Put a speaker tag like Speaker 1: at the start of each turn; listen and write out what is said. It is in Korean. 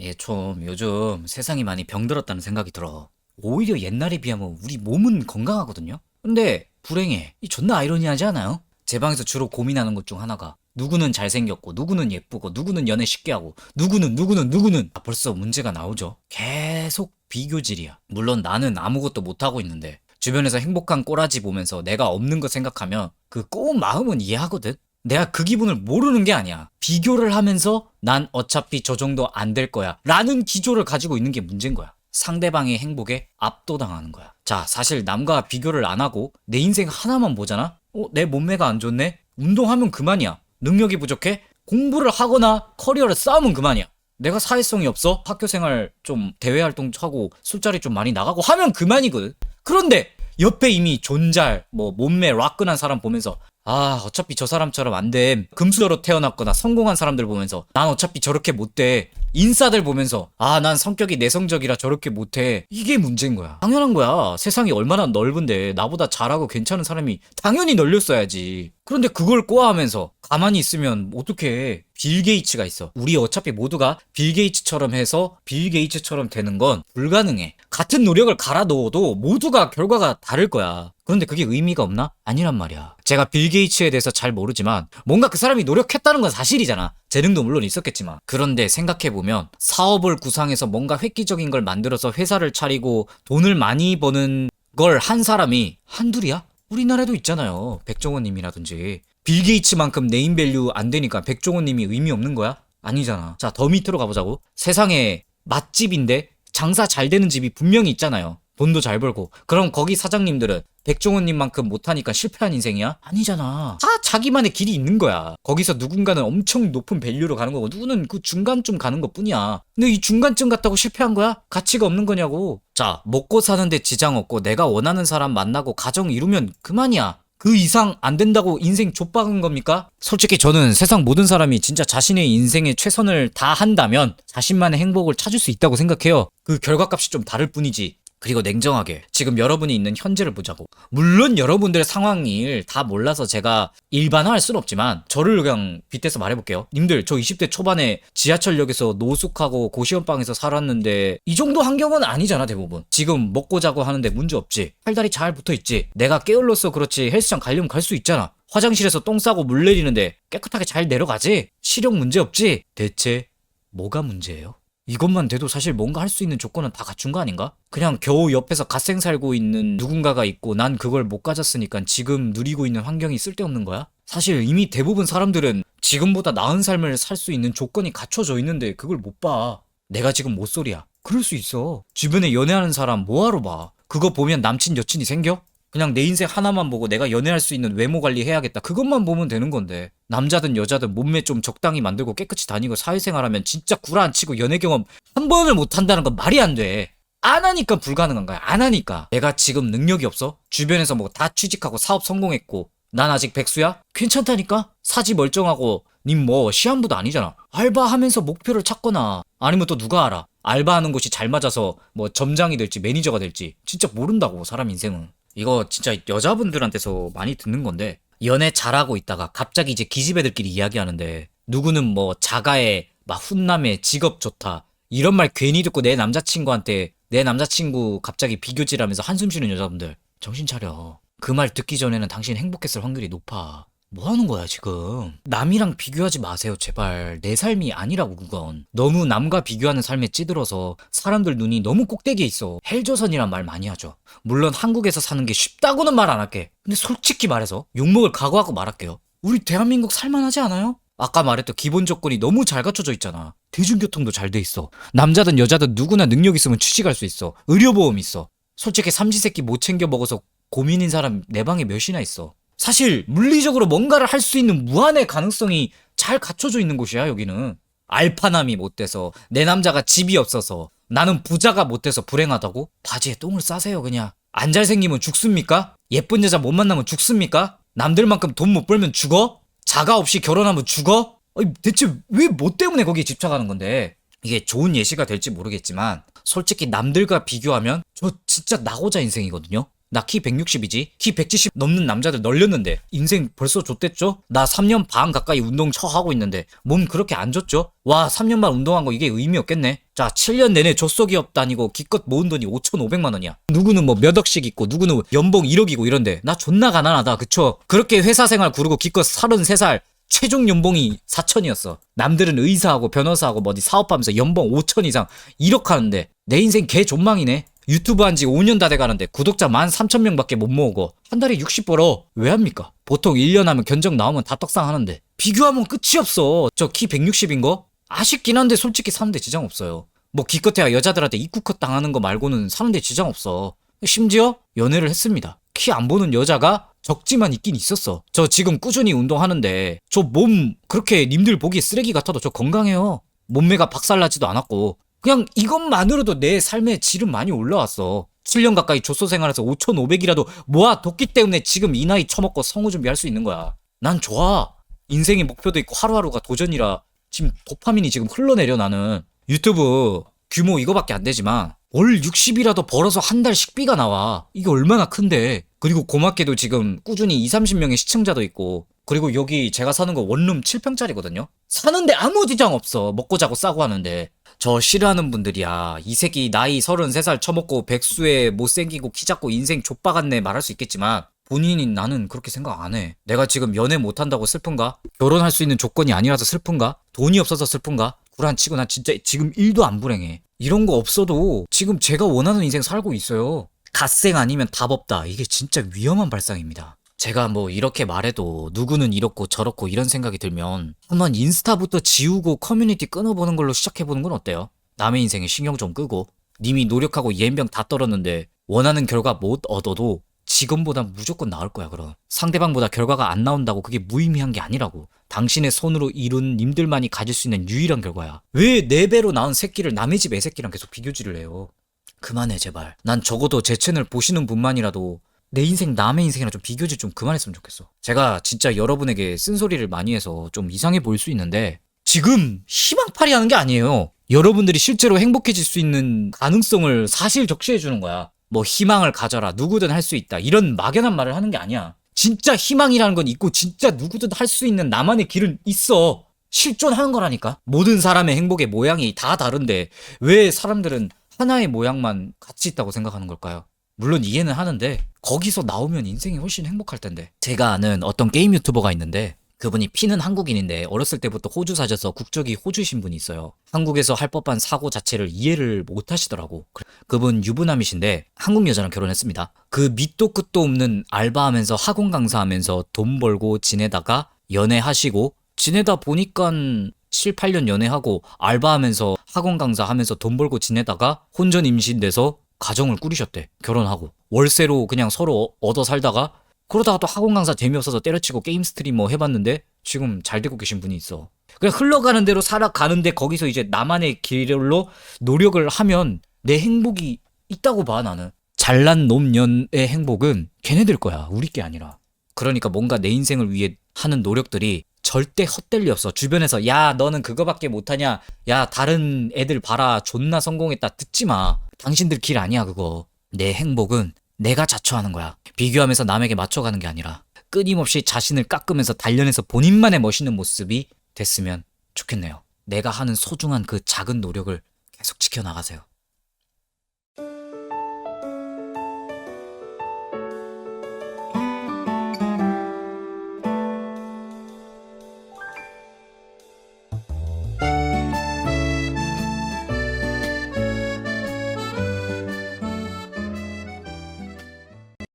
Speaker 1: 예, 좀 요즘 세상이 많이 병들었다는 생각이 들어. 오히려 옛날에 비하면 우리 몸은 건강하거든요? 근데 불행해. 이 존나 아이러니하지 않아요? 제 방에서 주로 고민하는 것 중 하나가 누구는 잘생겼고 누구는 예쁘고 누구는 연애 쉽게 하고 누구는 누구는 누구는 아, 벌써 문제가 나오죠. 계속 비교질이야. 물론 나는 아무것도 못하고 있는데 주변에서 행복한 꼬라지 보면서 내가 없는 거 생각하면 그 꼬운 마음은 이해하거든. 내가 그 기분을 모르는 게 아니야. 비교를 하면서 난 어차피 저 정도 안 될 거야. 라는 기조를 가지고 있는 게 문제인 거야. 상대방의 행복에 압도당하는 거야. 자, 사실 남과 비교를 안 하고 내 인생 하나만 보잖아? 어, 내 몸매가 안 좋네? 운동하면 그만이야. 능력이 부족해? 공부를 하거나 커리어를 쌓으면 그만이야. 내가 사회성이 없어? 학교 생활 좀 대외 활동 하고 술자리 좀 많이 나가고 하면 그만이거든. 그런데 옆에 이미 존잘, 뭐 몸매 락근한 사람 보면서 아 어차피 저 사람처럼 안 돼. 금수저로 태어났거나 성공한 사람들 보면서 난 어차피 저렇게 못 돼. 인싸들 보면서 아 난 성격이 내성적이라 저렇게 못해. 이게 문제인 거야. 당연한 거야. 세상이 얼마나 넓은데 나보다 잘하고 괜찮은 사람이 당연히 널렸어야지. 그런데 그걸 꼬아하면서 가만히 있으면 어떡해. 빌 게이츠가 있어. 우리 어차피 모두가 빌 게이츠처럼 해서 빌 게이츠처럼 되는 건 불가능해. 같은 노력을 갈아 넣어도 모두가 결과가 다를 거야. 그런데 그게 의미가 없나? 아니란 말이야. 제가 빌 게이츠에 대해서 잘 모르지만 뭔가 그 사람이 노력했다는 건 사실이잖아. 재능도 물론 있었겠지만. 그런데 생각해보면 사업을 구상해서 뭔가 획기적인 걸 만들어서 회사를 차리고 돈을 많이 버는 걸 한 사람이 한둘이야? 우리나라에도 있잖아요. 백종원님이라든지. 빌 게이츠만큼 네임밸류 안 되니까 백종원님이 의미 없는 거야? 아니잖아. 자, 더 밑으로 가보자고. 세상에 맛집인데 장사 잘 되는 집이 분명히 있잖아요. 돈도 잘 벌고. 그럼 거기 사장님들은 백종원님만큼 못하니까 실패한 인생이야? 아니잖아. 다 자기만의 길이 있는 거야. 거기서 누군가는 엄청 높은 밸류로 가는 거고, 누구는 그 중간쯤 가는 것 뿐이야. 근데 이 중간쯤 갔다고 실패한 거야? 가치가 없는 거냐고. 자, 먹고 사는데 지장 없고 내가 원하는 사람 만나고 가정 이루면 그만이야. 그 이상 안 된다고 인생 좆박은 겁니까? 솔직히 저는 세상 모든 사람이 진짜 자신의 인생에 최선을 다한다면 자신만의 행복을 찾을 수 있다고 생각해요. 그 결과값이 좀 다를 뿐이지. 그리고 냉정하게 지금 여러분이 있는 현재를 보자고. 물론 여러분들 상황을 다 몰라서 제가 일반화할 순 없지만 저를 그냥 빗대서 말해볼게요. 님들 저 20대 초반에 지하철역에서 노숙하고 고시원방에서 살았는데 이 정도 환경은 아니잖아 대부분. 지금 먹고 자고 하는데 문제 없지. 팔다리 잘 붙어 있지. 내가 깨울러서 그렇지 헬스장 가려면 갈 수 있잖아. 화장실에서 똥 싸고 물 내리는데 깨끗하게 잘 내려가지. 시력 문제 없지. 대체 뭐가 문제예요? 이것만 돼도 사실 뭔가 할 수 있는 조건은 다 갖춘 거 아닌가? 그냥 겨우 옆에서 갓생 살고 있는 누군가가 있고 난 그걸 못 가졌으니까 지금 누리고 있는 환경이 쓸데없는 거야? 사실 이미 대부분 사람들은 지금보다 나은 삶을 살 수 있는 조건이 갖춰져 있는데 그걸 못 봐. 내가 지금 못 소리야. 그럴 수 있어. 주변에 연애하는 사람 뭐하러 봐. 그거 보면 남친 여친이 생겨? 그냥 내 인생 하나만 보고 내가 연애할 수 있는 외모 관리 해야겠다. 그것만 보면 되는 건데. 남자든 여자든 몸매 좀 적당히 만들고 깨끗이 다니고 사회생활하면 진짜 구라 안 치고 연애 경험 한 번을 못 한다는 건 말이 안 돼. 안 하니까 불가능한 거야. 안 하니까. 내가 지금 능력이 없어? 주변에서 뭐 다 취직하고 사업 성공했고 난 아직 백수야? 괜찮다니까? 사지 멀쩡하고 님 뭐 시한부도 아니잖아. 알바하면서 목표를 찾거나 아니면 또 누가 알아? 알바하는 곳이 잘 맞아서 뭐 점장이 될지 매니저가 될지 진짜 모른다고 사람 인생은. 이거 진짜 여자분들한테서 많이 듣는 건데 연애 잘하고 있다가 갑자기 이제 기집애들끼리 이야기하는데 누구는 뭐 자가에 막 훈남에 직업 좋다 이런 말 괜히 듣고 내 남자친구한테 내 남자친구 갑자기 비교질하면서 한숨 쉬는 여자분들 정신 차려. 그 말 듣기 전에는 당신 행복했을 확률이 높아 뭐 하는 거야 지금? 남이랑 비교하지 마세요 제발. 내 삶이 아니라고 그건. 너무 남과 비교하는 삶에 찌들어서 사람들 눈이 너무 꼭대기에 있어. 헬조선이란 말 많이 하죠. 물론 한국에서 사는 게 쉽다고는 말 안 할게. 근데 솔직히 말해서 욕먹을 각오하고 말할게요. 우리 대한민국 살만하지 않아요? 아까 말했던 기본 조건이 너무 잘 갖춰져 있잖아. 대중교통도 잘 돼 있어. 남자든 여자든 누구나 능력 있으면 취직할 수 있어. 의료보험 있어. 솔직히 삼시세끼 못 챙겨 먹어서 고민인 사람 내 방에 몇이나 있어 사실 물리적으로 뭔가를 할 수 있는 무한의 가능성이 잘 갖춰져 있는 곳이야 여기는. 알파남이 못 돼서 내 남자가 집이 없어서 나는 부자가 못 돼서 불행하다고? 바지에 똥을 싸세요 그냥. 안 잘생기면 죽습니까? 예쁜 여자 못 만나면 죽습니까? 남들만큼 돈 못 벌면 죽어? 자가 없이 결혼하면 죽어? 아니, 대체 왜 뭐 때문에 거기에 집착하는 건데? 이게 좋은 예시가 될지 모르겠지만 솔직히 남들과 비교하면 저 진짜 나고자 인생이거든요 나 키 160이지? 키 170 넘는 남자들 널렸는데 인생 벌써 좆됐죠? 나 3년 반 가까이 운동 처하고 있는데 몸 그렇게 안 좋죠? 와 3년 반 운동한 거 이게 의미 없겠네? 자 7년 내내 젖소기업 다니고 기껏 모은 돈이 5,500만 원이야 누구는 뭐 몇 억씩 있고 누구는 연봉 1억이고 이런데 나 존나 가난하다 그쵸? 그렇게 회사 생활 구르고 기껏 33살 최종 연봉이 4천이었어. 남들은 의사하고 변호사하고 뭐 어디 사업하면서 연봉 5천 이상 1억 하는데 내 인생 개 존망이네. 유튜브 한 지 5년 다 돼가는데 구독자 13,000명밖에 못 모으고 한 달에 60 벌어. 왜 합니까? 보통 1년 하면 견적 나오면 다 떡상 하는데 비교하면 끝이 없어. 저 키 160인 거? 아쉽긴 한데 솔직히 사는데 지장 없어요. 뭐 기껏해야 여자들한테 입구컷 당하는 거 말고는 사는데 지장 없어. 심지어 연애를 했습니다. 키 안 보는 여자가 적지만 있긴 있었어. 저 지금 꾸준히 운동하는데 저 몸 그렇게 님들 보기에 쓰레기 같아도 저 건강해요. 몸매가 박살나지도 않았고 그냥 이것만으로도 내 삶의 질은 많이 올라왔어. 7년 가까이 조소 생활에서 5,500이라도 모아뒀기 때문에 지금 이 나이 처먹고 성우 준비할 수 있는 거야. 난 좋아. 인생의 목표도 있고 하루하루가 도전이라 지금 도파민이 지금 흘러내려 나는. 유튜브 규모 이거밖에 안 되지만 월 60이라도 벌어서 한 달 식비가 나와. 이게 얼마나 큰데. 그리고 고맙게도 지금 꾸준히 2, 30명의 시청자도 있고 그리고 여기 제가 사는 거 원룸 7평짜리거든요. 사는데 아무 지장 없어. 먹고 자고 싸고 하는데. 저 싫어하는 분들이야. 이 새끼 나이 33살 처먹고 백수에 못생기고 키 작고 인생 족박았네 말할 수 있겠지만 본인이 나는 그렇게 생각 안 해. 내가 지금 연애 못한다고 슬픈가? 결혼할 수 있는 조건이 아니라서 슬픈가? 돈이 없어서 슬픈가? 구란 치고 난 진짜 지금 일도 안 불행해. 이런 거 없어도 지금 제가 원하는 인생 살고 있어요. 갓생 아니면 답 없다. 이게 진짜 위험한 발상입니다. 제가 뭐 이렇게 말해도 누구는 이렇고 저렇고 이런 생각이 들면 한번 인스타부터 지우고 커뮤니티 끊어보는 걸로 시작해보는 건 어때요? 남의 인생에 신경 좀 끄고 님이 노력하고 예병 다 떨었는데 원하는 결과 못 얻어도 지금보다 무조건 나을 거야 그럼. 상대방보다 결과가 안 나온다고 그게 무의미한 게 아니라고. 당신의 손으로 이룬 님들만이 가질 수 있는 유일한 결과야. 왜 네 배로 낳은 새끼를 남의 집 애새끼랑 계속 비교질을 해요? 그만해 제발. 난 적어도 제 채널 보시는 분만이라도 내 인생 남의 인생이랑 좀 비교질 좀 그만했으면 좋겠어. 제가 진짜 여러분에게 쓴소리를 많이 해서 좀 이상해 보일 수 있는데 지금 희망팔이 하는 게 아니에요. 여러분들이 실제로 행복해질 수 있는 가능성을 사실 적시해 주는 거야. 뭐 희망을 가져라 누구든 할 수 있다 이런 막연한 말을 하는 게 아니야. 진짜 희망이라는 건 있고 진짜 누구든 할 수 있는 나만의 길은 있어. 실존하는 거라니까. 모든 사람의 행복의 모양이 다 다른데 왜 사람들은 하나의 모양만 같이 있다고 생각하는 걸까요? 물론 이해는 하는데 거기서 나오면 인생이 훨씬 행복할 텐데 제가 아는 어떤 게임 유튜버가 있는데 그분이 피는 한국인인데 어렸을 때부터 호주 사셔서 국적이 호주신 분이 있어요. 한국에서 할 법한 사고 자체를 이해를 못 하시더라고. 그분 유부남이신데 한국 여자랑 결혼했습니다. 그 밑도 끝도 없는 알바하면서 학원 강사하면서 돈 벌고 지내다가 연애하시고 지내다 보니까 7, 8년 연애하고 알바하면서 학원 강사하면서 돈 벌고 지내다가 혼전 임신돼서 가정을 꾸리셨대. 결혼하고. 월세로 그냥 서로 얻어 살다가 그러다가 또 학원 강사 재미없어서 때려치고 게임 스트리머 해봤는데 지금 잘 되고 계신 분이 있어. 그냥 흘러가는 대로 살아가는데 거기서 이제 나만의 길로 노력을 하면 내 행복이 있다고 봐 나는. 잘난 놈년의 행복은 걔네들 거야. 우리 게 아니라. 그러니까 뭔가 내 인생을 위해 하는 노력들이 절대 헛될 리 없어. 주변에서 야 너는 그거밖에 못하냐. 야 다른 애들 봐라. 존나 성공했다. 듣지 마. 당신들 길 아니야 그거. 내 행복은 내가 자초하는 거야. 비교하면서 남에게 맞춰가는 게 아니라 끊임없이 자신을 깎으면서 단련해서 본인만의 멋있는 모습이 됐으면 좋겠네요. 내가 하는 소중한 그 작은 노력을 계속 지켜나가세요.